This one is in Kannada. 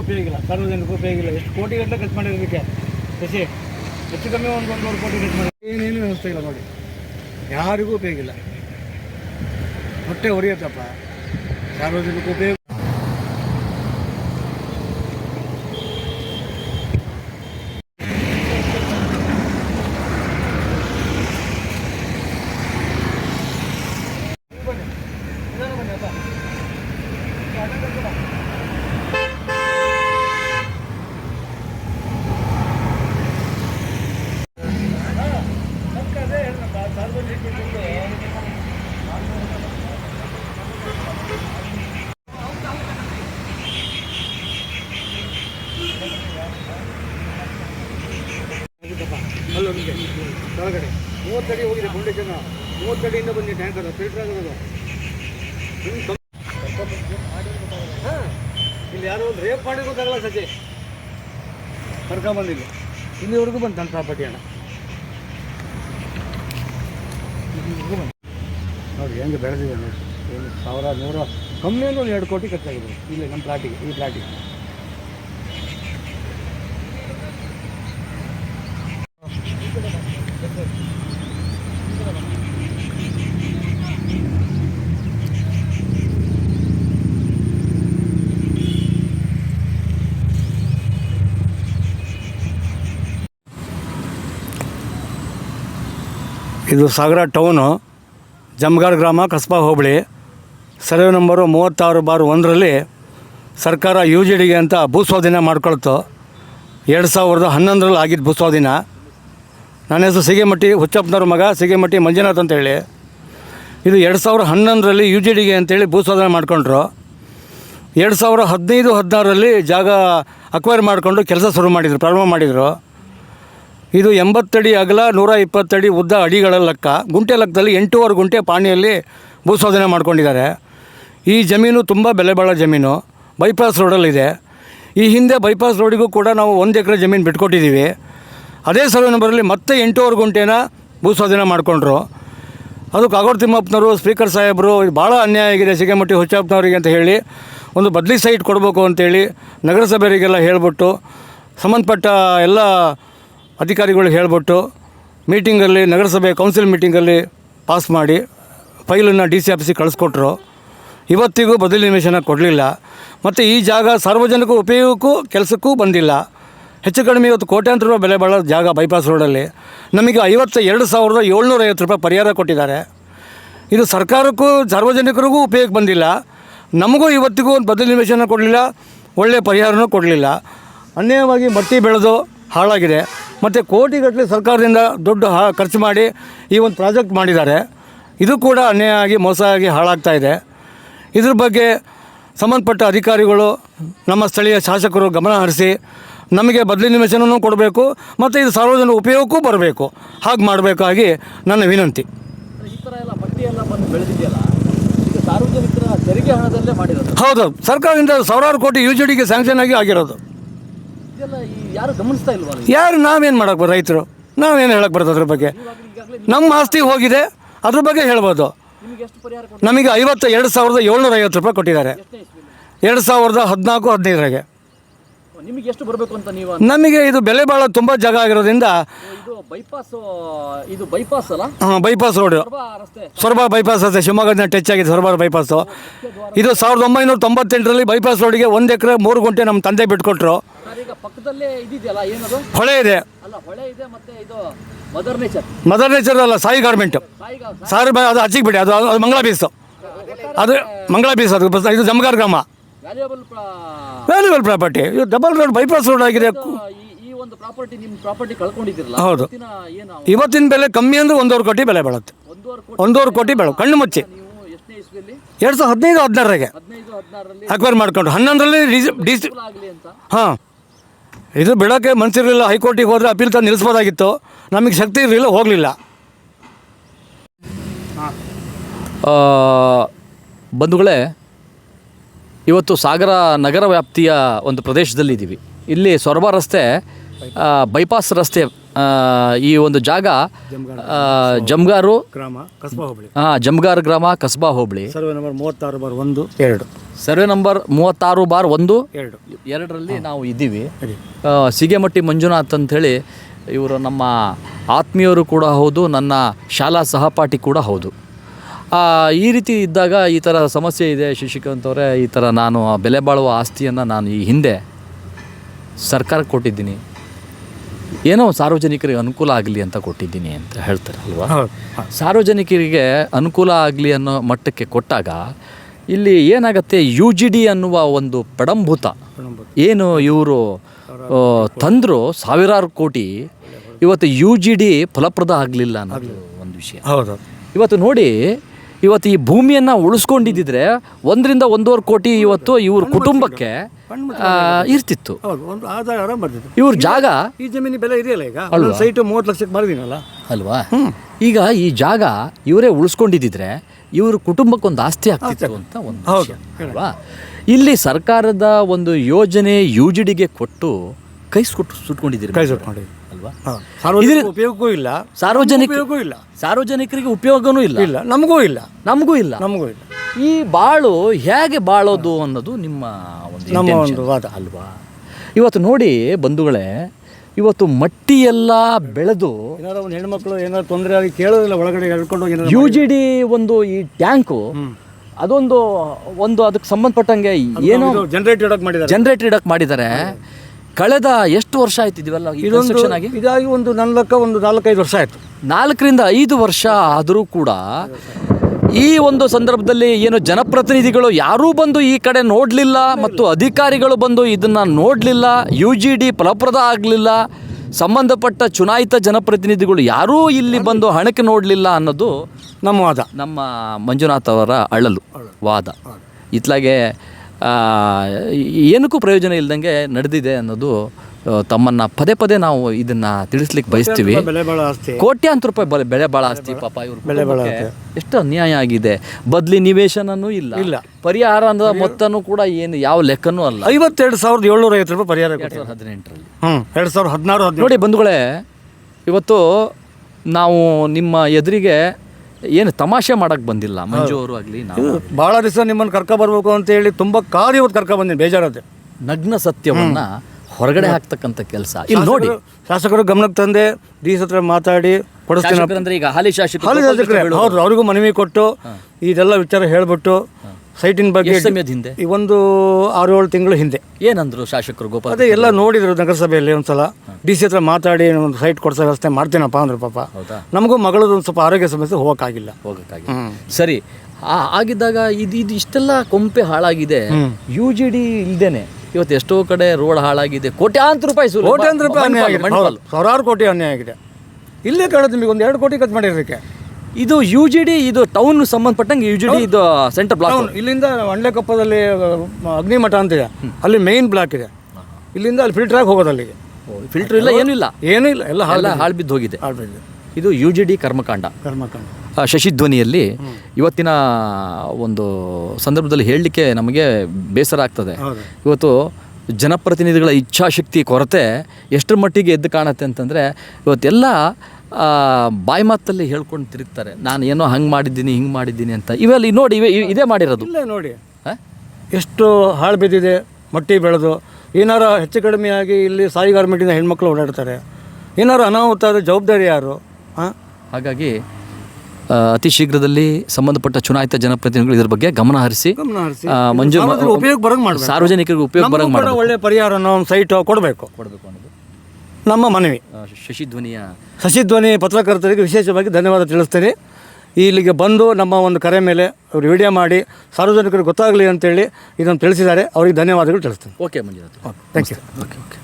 ಉಪಯೋಗ ಇಲ್ಲ ಸಾರ್ವಜನಿಕರಿಗೂ ಉಪಯೋಗ ಇಲ್ಲ ಎಷ್ಟು ಕೋಟಿ ಗಂಟೆ ಖರ್ಚು ಮಾಡಿರೋದಕ್ಕೆ? ಸಸಿ, ಹೆಚ್ಚು ಕಮ್ಮಿ ಒಂದು ಒಂದೂವರೆ ಕೋಟಿ ಖರ್ಚು ಮಾಡಿ ಏನೇನು ವ್ಯವಸ್ಥೆ ಇಲ್ಲ ನೋಡಿ. ಯಾರಿಗೂ ಉಪಯೋಗಿಲ್ಲ. ಹೊಟ್ಟೆ ಹೊಡೆಯುತ್ತಪ್ಪ. ಸಾರ್ವಜನಿಕ ಉಪಯೋಗ ಬನ್ನಿ ನಿಧಾನ ಬನ್ನಿ ಅಪ್ಪ ಅಣ್ಣ ಕರ್ಕೊಂಡು ಬಾ. ಅದಕ್ಕೆ ಅದೇ ಹೇಳ್ದಪ್ಪ, ಸಾರ್ವಜನಿಕರಿಗೆ ಆಗಿದ್ದಪ್ಪ, ಅಲ್ಲೊಂದಿಗೆ ಕೆಳಗಡೆ ಅಡಿ ಹೋಗಿದೆ ಫೌಂಡೇಶನ್. ಮೂವತ್ತಡಿಯಿಂದ ಬಂದಿದೆ ಟ್ಯಾಂಕರ್ ಫಿಲ್ಟರ್. ಇಲ್ಲಿ ಯಾರೋ ಒಂದು ರೇಪ್ ಮಾಡಿ ಗೊತ್ತಾಗಲ್ಲ ಕರ್ಕೊಂಬಂದಿಲ್ಲ ಇಲ್ಲಿವರೆಗೂ ಬಂತು ನನ್ನ ಪ್ರಾಪರ್ಟಿ ಅಣ್ಣ. ನೋಡಿ ಹೆಂಗೆ ಬೆಳೆದಿದೆ ನೋಡಿ. ಸಾವಿರ ನೂರ ಕಮ್ಮಿ ಒಂದು ಎರಡು ಕೋಟಿ ಖರ್ಚಾಗಿದೆ. ಇಲ್ಲಿ ನಮ್ಮ ಪ್ಲಾಟಿಗೆ ಈ ಪ್ಲಾಟಿಗೆ ಇದು ಸಾಗರ ಟೌನು ಜಮ್ಗಾರ್ ಗ್ರಾಮ, ಕಸ್ಬಾ ಹೋಬಳಿ. ಸರ್ವೆ ನಂಬರು ಮೂವತ್ತಾರು ಬಾರ್ ಒಂದರಲ್ಲಿ ಸರ್ಕಾರ ಯು ಜಿ ಡಿಗೆ ಅಂತ ಭೂಸ್ವಾಧೀನ ಮಾಡ್ಕೊಳ್ತು. ಎರಡು ಸಾವಿರದ ಹನ್ನೊಂದರಲ್ಲಿ ಆಗಿದ್ದು ಭೂಸ್ವಾಧೀನ. ನನ್ನ ಹೆಸರು ಸಿಗೆಮಟ್ಟಿ, ಹುಚ್ಚಪ್ಪನವ್ರ ಮಗ ಸಿಗೆಮಟ್ಟಿ ಮಂಜುನಾಥ್ ಅಂತೇಳಿ ಇದು ಎರಡು ಸಾವಿರ ಹನ್ನೊಂದರಲ್ಲಿ ಯು ಜಿ ಡಿಗೆ ಅಂತೇಳಿ ಭೂಸ್ವಾಧೀನ ಮಾಡ್ಕೊಂಡ್ರು. ಎರಡು ಸಾವಿರ ಹದಿನೈದು, ಹದಿನಾರರಲ್ಲಿ ಜಾಗ ಅಕ್ವೈರ್ ಮಾಡಿಕೊಂಡು ಕೆಲಸ ಶುರು ಮಾಡಿದರು, ಪ್ರಾರಂಭ ಮಾಡಿದರು. ಇದು ಎಂಬತ್ತಡಿ ಅಗಲ ನೂರ ಇಪ್ಪತ್ತಡಿ ಉದ್ದ ಅಡಿಗಳ ಲೆಕ್ಕ. ಗುಂಟೆ ಲೆಕ್ಕದಲ್ಲಿ ಎಂಟೂವರೆ ಗುಂಟೆ ಪಾಣಿಯಲ್ಲಿ ಭೂಸ್ವಾಧೀನ ಮಾಡ್ಕೊಂಡಿದ್ದಾರೆ. ಈ ಜಮೀನು ತುಂಬ ಬೆಲೆ ಬಾಳೋ ಜಮೀನು. ಬೈಪಾಸ್ ರೋಡಲ್ಲಿದೆ ಈ ಹಿಂದೆ ಬೈಪಾಸ್ ರೋಡಿಗೂ ಕೂಡ ನಾವು ಒಂದು ಎಕರೆ ಜಮೀನು ಬಿಟ್ಕೊಟ್ಟಿದ್ದೀವಿ. ಅದೇ ಸರ್ವೆ ನಂಬರಲ್ಲಿ ಮತ್ತೆ ಎಂಟೂವರೆ ಗುಂಟೆನ ಭೂಸ್ವಾಧೀನ ಮಾಡಿಕೊಂಡ್ರು. ಅದು ಕಾಗೋಡು ತಿಮ್ಮಪ್ಪನವರು ಸ್ಪೀಕರ್ ಸಾಹೇಬರು, ಭಾಳ ಅನ್ಯಾಯ ಆಗಿದೆ ಸಿಗಮಟ್ಟಿ ಹುಚ್ಚಪ್ಪನವರಿಗೆ ಅಂತ ಹೇಳಿ ಒಂದು ಬದಲಿ ಸೈಟ್ ಕೊಡಬೇಕು ಅಂತೇಳಿ ನಗರಸಭೆಯವರಿಗೆಲ್ಲ ಹೇಳಿಬಿಟ್ಟು ಸಂಬಂಧಪಟ್ಟ ಎಲ್ಲ ಅಧಿಕಾರಿಗಳಿಗೆ ಹೇಳ್ಬಿಟ್ಟು ಮೀಟಿಂಗಲ್ಲಿ, ನಗರಸಭೆ ಕೌನ್ಸಿಲ್ ಮೀಟಿಂಗಲ್ಲಿ ಪಾಸ್ ಮಾಡಿ ಫೈಲನ್ನು ಡಿ ಸಿ ಆಫೀಸಿಗೆ ಕಳಿಸ್ಕೊಟ್ರು. ಇವತ್ತಿಗೂ ಬದಲಿ ನಿವೇಶನ ಕೊಡಲಿಲ್ಲ. ಮತ್ತು ಈ ಜಾಗ ಸಾರ್ವಜನಿಕ ಉಪಯೋಗಕ್ಕೂ ಕೆಲಸಕ್ಕೂ ಬಂದಿಲ್ಲ. ಹೆಚ್ಚು ಕಡಿಮೆ ಇವತ್ತು ಕೋಟ್ಯಾಂತರ ರೂಪಾಯಿ ಬೆಲೆ ಬಾಳೋ ಜಾಗ ಬೈಪಾಸ್ ರೋಡಲ್ಲಿ. ನಮಗೆ ಐವತ್ತ ಎರಡು ಸಾವಿರದ ಏಳ್ನೂರ ಐವತ್ತು ರೂಪಾಯಿ ಪರಿಹಾರ ಕೊಟ್ಟಿದ್ದಾರೆ. ಇದು ಸರ್ಕಾರಕ್ಕೂ, ಸಾರ್ವಜನಿಕರಿಗೂ ಉಪಯೋಗ ಬಂದಿಲ್ಲ. ನಮಗೂ ಇವತ್ತಿಗೂ ಒಂದು ಬದಲಿ ನಿವೇಶನ ಕೊಡಲಿಲ್ಲ. ಒಳ್ಳೆಯ ಪರಿಹಾರನೂ ಕೊಡಲಿಲ್ಲ. ಅನ್ಯಾಯವಾಗಿ ಮಟ್ಟಿ ಬೆಳೆದು ಹಾಳಾಗಿದೆ. ಮತ್ತು ಕೋಟಿಗಟ್ಟಲೆ ಸರ್ಕಾರದಿಂದ ದುಡ್ಡು ಹಾ ಖರ್ಚು ಮಾಡಿ ಈ ಒಂದು ಪ್ರಾಜೆಕ್ಟ್ ಮಾಡಿದ್ದಾರೆ. ಇದು ಕೂಡ ಅನ್ಯಾಯ ಆಗಿ ಮೋಸ ಆಗಿ ಹಾಳಾಗ್ತಾ ಇದೆ. ಇದ್ರ ಬಗ್ಗೆ ಸಂಬಂಧಪಟ್ಟ ಅಧಿಕಾರಿಗಳು ನಮ್ಮ ಸ್ಥಳೀಯ ಶಾಸಕರು ಗಮನ ಹರಿಸಿ ನಮಗೆ ಬದಲಿ ನಿಮಿಷನೂ ಕೊಡಬೇಕು ಮತ್ತು ಇದು ಸಾರ್ವಜನಿಕ ಉಪಯೋಗಕ್ಕೂ ಬರಬೇಕು. ಹಾಗೆ ಮಾಡಬೇಕಾಗಿ ನನ್ನ ವಿನಂತಿ. ಈ ಥರ ಎಲ್ಲ ಎಲ್ಲ ಬಂದು ಬೆಳೆದಿದೆಯಲ್ಲ ಈಗ ಸಾರ್ವಜನಿಕರ ತೆರಿಗೆ ಹಣದಲ್ಲೇ ಮಾಡಿರೋದು. ಹೌದು. ಸರ್ಕಾರದಿಂದ ಸಾವಿರಾರು ಕೋಟಿ ಯು ಜಿ ಡಿಗೆ ಸ್ಯಾಂಕ್ಷನ್ ಆಗಿ ಆಗಿರೋದು. ಯಾರು ಗಮನಿಸ್ತಾ ಇಲ್ವಲ್ಲ ಯಾರು ನಾವೇನು ಮಾಡೋಕ್ಕೆ ಬರೋ ರೈತರು? ನಾವೇನು ಹೇಳಕ್ಕೆ ಬರ್ತದೆ ಅದ್ರ ಬಗ್ಗೆ? ನಮ್ಮ ಆಸ್ತಿ ಹೋಗಿದೆ ಅದ್ರ ಬಗ್ಗೆ ಹೇಳ್ಬೋದು. ನಿಮಗೆ ಐವತ್ತ ಎರಡು ಸಾವಿರದ ಏಳ್ನೂರ ಐವತ್ತು ರೂಪಾಯಿ ಕೊಟ್ಟಿದ್ದಾರೆ. ಎರಡು ಸಾವಿರದ ಹದಿನಾಲ್ಕು ಹದಿನೈದರಾಗೆ. ನಿಮಗೆ ಎಷ್ಟು ಬರಬೇಕು ಅಂತ ನೀವು ನಮಗೆ ಇದು ಬೆಲೆ ಬಾಳ ತುಂಬ ಜಾಗ ಆಗಿರೋದ್ರಿಂದ ಇದು ಬೈಪಾಸ್ ಇದು ಬೈಪಾಸ್ ಅಲ್ಲ? ಹಾಂ ಬೈಪಾಸ್ ರೋಡು ಸೊರಬ ಬೈಪಾಸ್ ರಸ್ತೆ ಶಿವಮೊಗ್ಗದಿಂದ ಟಚ್ ಆಗಿದೆ ಸೊರಬ ಬೈಪಾಸು ಇದು ಸಾವಿರದ ಒಂಬೈನೂರ ತೊಂಬತ್ತೆಂಟರಲ್ಲಿ ಬೈಪಾಸ್ ರೋಡಿಗೆ ಒಂದು ಎಕರೆ ಮೂರು ಗುಂಟೆ ನಮ್ಮ ತಂದೆ ಬಿಟ್ಕೊಟ್ರು. ಪಕ್ಕದಲ್ಲೇ ಇದಿದೆಯಲ್ಲ ಏನದು? ಹೊಳೆ ಇದೆ. ಅಲ್ಲ ಹೊಳೆ ಇದೆ ಮತ್ತೆ ಇದು ಮದರ್ ನೇಚರ್ ಮದರ್ ನೇಚರ್ ಅಲ್ಲ ಸಾಯಿ ಗಾರ್ಮೆಂಟ್ ಸಾರಿ ಬೈ ಅದು ಹಚ್ಚಿಗೆ ಬಿಡಿ ಅದು ಅದು ಮಂಗಳ ಬೀಸು. ಅದು ಮಂಗಳ ಬೀಸ್ ಅದು ಬಸ್- ಇದು ಜಮಗಾರ್ ಗ್ರಾಮ. ವ್ಯಾಲ್ಯೂಬಲ್ ಪ್ರಾಪರ್ಟಿ ಇದು ಡಬಲ್ ರೋಡ್ ಬೈಪಾಸ್ ರೋಡ್ ಆಗಿದೆ. ಈ ಈ ಒಂದು ಪ್ರಾಪರ್ಟಿ ನಿಮ್ಮ ಪ್ರಾಪರ್ಟಿ ಕಳ್ಕೊಂಡಿದ್ದೀರಲ್ಲ ಹೌದು. ಇವತ್ತಿನ ಏನು ಇವತ್ತಿನ ಬೆಲೆ ಕಮ್ಮಿ ಅಂದ್ರೆ ಒಂದೂವರೆ ಕೋಟಿ ಬೆಲೆ ಬಾಳುತ್ತೆ ಒಂದೂವರೆ ಕೋಟಿ ಒಂದೂವರೆ ಕೋಟಿ ಬೆಳೆ ಕಣ್ಣು ಮುಚ್ಚಿ. ನೀವು ಎಷ್ಟನೇ ಇಸ್ವಿಯಲ್ಲಿ? ಎರಡು ಸಾವಿರದ ಹದಿನೈದು ಹದಿನಾರರಾಗೆ ಹದಿನೈದು ಹದಿನಾರರಲ್ಲಿ? ಅಕ್ವೈರ್ ಮಾಡ್ಕೊಂಡು ಹನ್ನೊಂದರಲ್ಲಿ ಡಿ ಸಿ ಆಗಲಿ ಅಂತ. ಹಾಂ. ಇದು ಬಿಡೋಕ್ಕೆ ಮನಸ್ಸಿರಲಿಲ್ಲ ಹೈಕೋರ್ಟಿಗೆ ಹೋದರೆ ಅಪೀಲ್ ತಂದು ನಿಲ್ಲಿಸ್ಬೋದಾಗಿತ್ತು. ನಮಗೆ ಶಕ್ತಿ ಇರಲಿಲ್ಲ, ಹೋಗಲಿಲ್ಲ. ಬಂಧುಗಳೇ, ಇವತ್ತು ಸಾಗರ ನಗರ ವ್ಯಾಪ್ತಿಯ ಒಂದು ಪ್ರದೇಶದಲ್ಲಿದ್ದೀವಿ. ಇಲ್ಲಿ ಸೊರಬ ರಸ್ತೆ ಬೈಪಾಸ್ ರಸ್ತೆ ಈ ಒಂದು ಜಾಗ ಜಮ್ಗಾರು ಗ್ರಾಮ ಕಸ್ಬಾ ಹೋಬಳಿ. ಹಾಂ ಜಮ್ಗಾರ್ ಗ್ರಾಮ ಕಸ್ಬಾ ಹೋಬಳಿ. ಸರ್ವೆ ನಂಬರ್ ಮೂವತ್ತಾರು ಬಾರ್ ಒಂದು ಎರಡು. ಸರ್ವೆ ನಂಬರ್ ಮೂವತ್ತಾರು ಬಾರ್ ಒಂದು ಎರಡು. ಎರಡರಲ್ಲಿ ನಾವು ಇದ್ದೀವಿ. ಸಿಗೆಮಟ್ಟಿ ಮಂಜುನಾಥ್ ಅಂಥೇಳಿ ಇವರು ನಮ್ಮ ಆತ್ಮೀಯರು ಕೂಡ ಹೌದು ನನ್ನ ಶಾಲಾ ಸಹಪಾಠಿ ಕೂಡ ಹೌದು. ಈ ರೀತಿ ಇದ್ದಾಗ ಈ ಥರ ಸಮಸ್ಯೆ ಇದೆ ಶಶಿಕಾಂತ್ ಅವರೇ ಈ ಥರ ನಾನು ಬೆಲೆ ಬಾಳುವ ಆಸ್ತಿಯನ್ನು ನಾನು ಈ ಹಿಂದೆ ಸರ್ಕಾರಕ್ಕೆ ಕೊಟ್ಟಿದ್ದೀನಿ. ಏನೋ ಸಾರ್ವಜನಿಕರಿಗೆ ಅನುಕೂಲ ಆಗಲಿ ಅಂತ ಕೊಟ್ಟಿದ್ದೀನಿ ಅಂತ ಹೇಳ್ತಾರೆ ಅಲ್ವಾ ಸಾರ್ವಜನಿಕರಿಗೆ ಅನುಕೂಲ ಆಗಲಿ ಅನ್ನೋ ಮಟ್ಟಕ್ಕೆ ಕೊಟ್ಟಾಗ ಇಲ್ಲಿ ಏನಾಗುತ್ತೆ? ಯು ಜಿ ಡಿ ಅನ್ನುವ ಒಂದು ಪಡಂಭೂತ. ಏನು ಇವರು ತಂದರು ಸಾವಿರಾರು ಕೋಟಿ. ಇವತ್ತು ಯು ಜಿ ಡಿ ಫಲಪ್ರದ ಆಗಲಿಲ್ಲ ಅನ್ನೋದು ಒಂದು ವಿಷಯ. ಹೌದು. ಇವತ್ತು ನೋಡಿ ಇವತ್ತು ಈ ಭೂಮಿಯನ್ನು ಉಳಿಸ್ಕೊಂಡಿದ್ದಿದ್ರೆ ಒಂದರಿಂದ ಒಂದೂವರೆ ಕೋಟಿ ಇವತ್ತು ಇವ್ರ ಕುಟುಂಬಕ್ಕೆ ಇರ್ತಿತ್ತು. ಒಂದು ಬರ್ತಿತ್ತು ಇವ್ರ ಜಾಗ ಈ ಜಮೀನಿ ಬೆಲೆ ಇದೆಯಲ್ಲ ಈಗ? ಒಂದು ಸೈಟ್ ಮೂವತ್ತು ಲಕ್ಷಕ್ಕೆ ಮಾರಿದೀನಲ್ಲ ಅಲ್ವಾ? ಈಗ ಈ ಜಾಗ ಇವರೇ ಉಳಿಸ್ಕೊಂಡಿದ್ದಿದ್ರೆ ಇವ್ರ ಕುಟುಂಬಕ್ಕೊಂದು ಆಸ್ತಿ ಆಗ್ತಿತ್ತು ಅಂತ ಒಂದು ವಿಷಯ, ಅಲ್ವಾ? ಇಲ್ಲಿ ಸರ್ಕಾರದ ಒಂದು ಯೋಜನೆ ಯು ಜಿ ಡಿಗೆ ಕೊಟ್ಟು ಕೈ ಸುಟ್ಟು ಸುಟ್ಕೊಂಡಿದ್ದೀರಿ ಕೈ ಸುಟ್ಕೊಂಡು ಅಲ್ವಾ? ಸಾರ್ವಜನಿಕ ಉಪಯೋಗಕ್ಕೂ ಇಲ್ಲ. ಸಾರ್ವಜನಿಕ ಉಪಯೋಗಕ್ಕೂ ಇಲ್ಲ. ಸಾರ್ವಜನಿಕರಿಗೆ ಉಪಯೋಗನೂ ಇಲ್ಲ? ಇಲ್ಲ ನಮಗೂ ಇಲ್ಲ. ನಮಗೂ ಇಲ್ಲ? ನಮಗೂ ಇಲ್ಲ. ಈ ಬಾಳು ಹೇಗೆ ಬಾಳೋದು ಅನ್ನೋದು ನಿಮ್ಮ ಒಂದು ನಮ್ಮ ಒಂದು ವಾದ. ಅಲ್ವಾ? ಇವತ್ತು ನೋಡಿ ಬಂಧುಗಳೇ ಇವತ್ತು ಮಟ್ಟಿ ಎಲ್ಲ ಬೆಳೆದು ಏನಾರ ಒಂದು ಹೆಣ್ಮಕ್ಳು ಏನಾದ್ರು ತೊಂದರೆ ಆಗಿ ಕೇಳೋದಿಲ್ಲ ಒಳಗಡೆ ಹೇಳ್ಕೊಂಡು ಹೋಗಿ ಯು ಜಿ ಡಿ ಒಂದು ಈ ಟ್ಯಾಂಕು ಅದೊಂದು ಒಂದು ಅದಕ್ಕೆ ಸಂಬಂಧಪಟ್ಟಂಗೆ ಏನೋ ಜನರೇಟ್ ಇಡಕ್ ಮಾಡಿದ್ದಾರೆ. ಜನರೇಟ್ ಇಡೋಕೆ ಮಾಡಿದ್ದಾರೆ. ಕಳೆದ ಎಷ್ಟು ವರ್ಷ ಆಯ್ತು ಇದೆಲ್ಲ ಇದೊಂದು ಆಗಿ? ಇದಾಗಿ ಒಂದು ನಾಲ್ಕ ಒಂದು ನಾಲ್ಕೈದು ವರ್ಷ ಆಯ್ತು. ನಾಲ್ಕರಿಂದ ಐದು ವರ್ಷ ಆದರೂ ಕೂಡ ಈ ಒಂದು ಸಂದರ್ಭದಲ್ಲಿ ಏನು ಜನಪ್ರತಿನಿಧಿಗಳು ಯಾರೂ ಬಂದು ಈ ಕಡೆ ನೋಡಲಿಲ್ಲ ಮತ್ತು ಅಧಿಕಾರಿಗಳು ಬಂದು ಇದನ್ನು ನೋಡಲಿಲ್ಲ ಯು ಜಿ ಡಿ ಫಲಪ್ರದ ಆಗಲಿಲ್ಲ ಸಂಬಂಧಪಟ್ಟ ಚುನಾಯಿತ ಜನಪ್ರತಿನಿಧಿಗಳು ಯಾರೂ ಇಲ್ಲಿ ಬಂದು ಹಣಕ್ಕೆ ನೋಡಲಿಲ್ಲ ಅನ್ನೋದು ನಮ್ಮ ವಾದ. ನಮ್ಮ ಮಂಜುನಾಥ್ ಅವರ ಅಳಲು ವಾದ. ಇತ್ಲಾಗೆ ಏನಕ್ಕೂ ಪ್ರಯೋಜನ ಇಲ್ದಂಗೆ ನಡೆದಿದೆ ಅನ್ನೋದು ತಮ್ಮನ್ನು ಪದೇ ಪದೇ ನಾವು ಇದನ್ನ ತಿಳಿಸ್ಲಿಕ್ಕೆ ಬಯಸ್ತೀವಿ. ಕೋಟ್ಯಾಂತರ ರೂಪಾಯಿ ಬಲೆ- ಬೆಳೆ ಬಾಳ ಆಸ್ತಿ ಪಾಪ ಇವ್ರ ಎಷ್ಟು ಅನ್ಯಾಯ ಆಗಿದೆ. ಬದ್ಲಿ ನಿವೇಶನೂ ಇಲ್ಲ. ಇಲ್ಲ. ಪರಿಹಾರ ಅಂದ್ರೆ ಮೊತ್ತನೂ ಕೂಡ ಏನು ಯಾವ ಲೆಕ್ಕನೂ ಅಲ್ಲ. ಐವತ್ತೆರಡು ಸಾವಿರದ ಏಳ್ನೂರ ಐವತ್ತು ರೂಪಾಯಿ ಪರಿಹಾರ ಹದಿನೆಂಟರಲ್ಲಿ. ಹ್ಞೂ ಎರಡು ಸಾವಿರದ ಹದಿನಾರು ನೋಡಿ ಬಂಧುಗಳೇ ಇವತ್ತು ನಾವು ನಿಮ್ಮ ಎದುರಿಗೆ ಏನು ತಮಾಷೆ ಮಾಡಕ್ ಬಂದಿಲ್ಲ. ಮಂಜು ಅವರು ಆಗಲಿ ನಾವು ಭಾಳ ದಿವಸ ನಿಮ್ಮನ್ನು ಕರ್ಕೊ ಬರ್ಬೇಕು ಅಂತ ಹೇಳಿ ತುಂಬ ಕಾದು ಇವತ್ತು ಕರ್ಕೊ ಬಂದೀನಿ ಬೇಜಾರತ್ತೆ ನಗ್ನ ಸತ್ಯವನ್ನ ಹೊರಗಡೆ ಹಾಕ್ತಕ್ಕಂಥ ಕೆಲಸ. ಇಲ್ಲಿ ನೋಡಿ. ಶಾಸಕರು ಗಮನಕ್ಕೆ ತಂದೆ ಡಿ ಹತ್ರ ಮಾತಾಡಿ ಕೊಡಿಸ್ತೀನಿ. ಅಂದ್ರೆ ಈಗ ಹಾಲಿ ಶಾಸಕರು ಹಾಲಿ ಶಾಸಕರೇ ಹೌದು ಅವ್ರಿಗೂ ಮನವಿ ಕೊಟ್ಟು ಇದೆಲ್ಲ ವಿಚಾರ ಹೇಳ್ಬಿಟ್ಟು ಸೈಟಿನ ಬಗ್ಗೆ ಎಷ್ಟು ಸಮಯದ ಹಿಂದೆ? ಈ ಒಂದು ಆರು ಏಳು ತಿಂಗಳು ಹಿಂದೆ. ಏನಂದ್ರು ಶಾಸಕರು ಗೋಪಾಲ ಅದೇ ಎಲ್ಲ ನೋಡಿದ್ರು ನಗರಸಭೆಯಲ್ಲಿ ಒಂದ್ಸಲ. ಡಿ ಸಿ ಹತ್ರ ಮಾತಾಡಿ ಒಂದು ಸೈಟ್ ಕೊಡ್ಸೋ ವ್ಯವಸ್ಥೆ ಮಾಡ್ತೀನಪ್ಪ ಅಂದ್ರೆ ಪಾಪ. ಹೌದಾ? ನಮಗೂ ಮಗಳದು ಒಂದು ಸ್ವಲ್ಪ ಆರೋಗ್ಯ ಸಮಸ್ಯೆ ಹೋಗೋಕ್ಕಾಗಿಲ್ಲ. ಹೋಗಕ್ಕಾಗಿ ಸರಿ ಆ- ಆಗಿದ್ದಾಗ ಇದು ಇದು ಇಷ್ಟೆಲ್ಲ ಕೊಂಪೆ ಹಾಳಾಗಿದೆ. ಯು ಜಿ ಡಿ ಇಲ್ದೇನೆ. ಇವತ್ತು ಎಷ್ಟೋ ಕಡೆ ರೋಡ್ ಹಾಳಾಗಿದೆ. ಕೋಟ್ಯಾಂತರ ರೂಪಾಯಿ. ಕೋಟ್ಯಾಂತರ ರೂಪಾಯಿ ಅನ್ಯಾಯ ಆಗಿದೆ. ಮಣ್ಪಾಲು, ಹೌದು, ಸಾವಿರಾರು ಕೋಟಿ ಅನ್ಯಾಯ ಆಗಿದೆ. ಇಲ್ಲೇ ಕಾಣುತ್ತೆ ನಿಮಗೆ ಒಂದು ಎರಡು ಕೋಟಿ ಖರ್ಚು ಮಾಡಿರೋದಕ್ಕೆ. ಇದು ಯು ಜಿ ಡಿ ಇದು ಟೌನ್ ಸಂಬಂಧಪಟ್ಟಂಗೆ ಯು ಜಿ ಡಿ ಇದು ಸೆಂಟರ್ ಬ್ಲಾಕ್ ಟೌನ್ ಇಲ್ಲಿಂದ ಒಂಡ್ಲೆಕೊಪ್ಪದಲ್ಲಿ ಅಗ್ನಿಮಠ ಅಂತಿದೆ. ಅಲ್ಲಿ ಮೇನ್ ಬ್ಲಾಕ್ ಇದೆ. ಇಲ್ಲಿಂದ ಅಲ್ಲಿ ಫಿಲ್ಟರ್ ಆಗಿ ಹೋಗೋದು ಅಲ್ಲಿಗೆ. ಫಿಲ್ಟರ್ ಇಲ್ಲ ಏನೂ ಇಲ್ಲ? ಏನೂ ಇಲ್ಲ ಎಲ್ಲ ಹಾಳು ಹಾಳು ಬಿದ್ದು ಹೋಗಿದೆ ಇದು ಯು ಜಿ ಡಿ ಕರ್ಮಕಾಂಡ. ಕರ್ಮಕಾಂಡ. ಶಶಿಧ್ವನಿಯಲ್ಲಿ ಶಶಿ ಧ್ವನಿಯಲ್ಲಿ ಇವತ್ತಿನ ಒಂದು ಸಂದರ್ಭದಲ್ಲಿ ಹೇಳಲಿಕ್ಕೆ ನಮಗೆ ಬೇಸರ ಆಗ್ತದೆ. ಇವತ್ತು ಜನಪ್ರತಿನಿಧಿಗಳ ಇಚ್ಛಾಶಕ್ತಿ ಕೊರತೆ ಎಷ್ಟರ ಮಟ್ಟಿಗೆ ಎದ್ದು ಕಾಣುತ್ತೆ ಅಂತಂದರೆ ಇವತ್ತೆಲ್ಲ ಬಾಯಿ ಮಾತಲ್ಲಿ ಹೇಳ್ಕೊಂಡು ತಿರುಗ್ತಾರೆ. ನಾನು ಏನೋ ಹಂಗೆ ಮಾಡಿದ್ದೀನಿ ಹಿಂಗೆ ಮಾಡಿದ್ದೀನಿ ಅಂತ. ಇವೆಲ್ಲ ನೋಡಿ ಇವೆ ಇದೇ ಮಾಡಿರೋದು. ಇಲ್ಲೇ ನೋಡಿ? ಎಷ್ಟು ಹಾಳು ಬಿದ್ದಿದೆ ಮಟ್ಟಿ ಬೆಳೆದು. ಏನಾರು ಹೆಚ್ಚು ಕಡಿಮೆ ಆಗಿ ಇಲ್ಲಿ ಸಾಯಿ ಗಾರ್ಮೆಂಟಿಂದ ಹೆಣ್ಮಕ್ಳು ಓಡಾಡ್ತಾರೆ. ಏನಾರು ಅನಾಹುತ ಆದರೆ ಜವಾಬ್ದಾರಿ ಯಾರು? ಹಾಂ? ಹಾಗಾಗಿ ಅತಿ ಶೀಘ್ರದಲ್ಲಿ ಸಂಬಂಧಪಟ್ಟ ಚುನಾಯಿತ ಜನಪ್ರತಿನಿಧಿಗಳು ಇದ್ರ ಬಗ್ಗೆ ಗಮನ ಹರಿಸಿ ಗಮನ ಹರಿಸಿ. ಮಂಜು ಉಪಯೋಗ ಬರಂಗ್ ಮಾಡಿ ಸಾರ್ವಜನಿಕರಿಗೆ ಉಪಯೋಗ ಬರಂಗ್ ಮಾಡಿ ಒಳ್ಳೆ ಪರಿಹಾರ ಒಂದು ಸೈಟ್ ಕೊಡಬೇಕು. ಕೊಡಬೇಕು ಅನ್ನೋದು. ನಮ್ಮ ಮನವಿ. ಶಶಿಧ್ವನಿಯ ಶಶಿ ಧ್ವನಿಯ ಶಶಿಧ್ವನಿ ಪತ್ರಕರ್ತರಿಗೆ ವಿಶೇಷವಾಗಿ ಧನ್ಯವಾದ ತಿಳಿಸ್ತೇನೆ. ಇಲ್ಲಿಗೆ ಬಂದು ನಮ್ಮ ಒಂದು ಕರೆ ಮೇಲೆ ಅವರು ವಿಡಿಯೋ ಮಾಡಿ ಸಾರ್ವಜನಿಕರಿಗೆ ಗೊತ್ತಾಗಲಿ ಅಂತೇಳಿ ಇದನ್ನು ತಿಳಿಸಿದ್ದಾರೆ. ಅವರಿಗೆ ಧನ್ಯವಾದಗಳು ತಿಳಿಸ್ತೇನೆ. Okay Manjunath. Thank you okay okay.